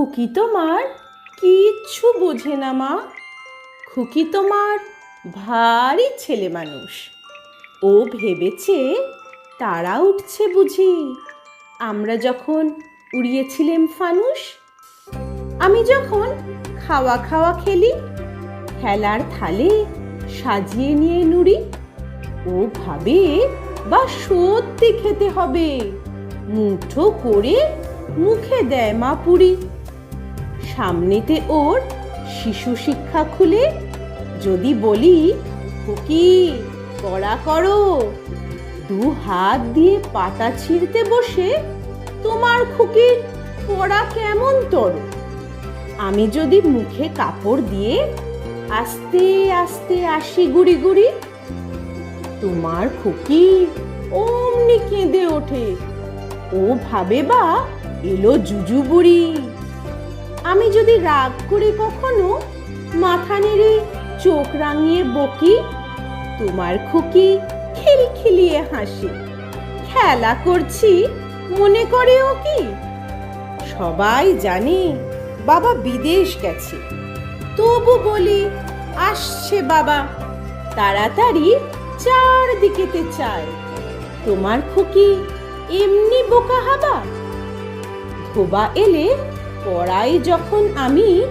খুকি তোমার কিচ্ছু বোঝে না মা। খুকি তোমার ভারী ছেলে মানুষ। ও ভেবেছে তারা উঠছে বুঝি। আমরা যখন উড়িয়েছিলেম ফানুস আমি যখন খাওয়া খাওয়া খেলি, খেলার থালে সাজিয়ে নিয়ে নুড়ি, ও ভাবে, বা সত্যি খেতে হবে। মুঠো করে মুখে দেয় মা পুরি। সামনেতে ওর শিশু শিক্ষা খুলে যদি বলি খুকি পড়া করো। দু হাত দিয়ে পাতা ছিঁড়তে বসে, তোমার খুকির পড়া কেমন তর? আমি যদি মুখে কাপড় দিয়ে আস্তে আস্তে আসি গুড়ি গুড়ি, তোমার খুকি অমনি কেঁদে ওঠে। ও ভাবে বা এলো জুজু বুড়ি আমি যদি রাগ করে কখনো, মাথা নেড়ে চোখ রাঙিয়ে বকি, তোমার খুকি খিলখিলিয়ে হাসি। খেলা করছি, মনে করে ও কি? সবাই জানে বাবা বিদেশ গেছে। তবু বলি, আসছে বাবা, তাড়াতাড়ি চারদিকেতে চায়। তোমার খুকি এমনি বোকা হাবা? ধোবা এলে পড়াই যখন আমি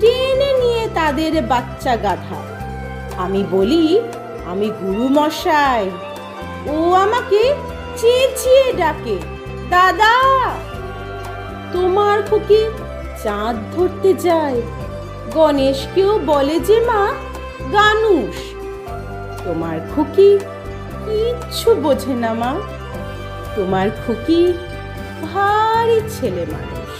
টেনে নিয়ে তাদের বাচ্চা গাধা আমি বলি, আমি গুরু মশাই ও আমাকে চেঁচিয়ে ডাকে, দাদা, তোমার খুকি চাঁদ ধরতে যায়। গণেশকেও বলে যে মা গানুষ তোমার খুকি কিচ্ছু বোঝে না মা। তোমার খুকি ভারী ছেলে মানুষ।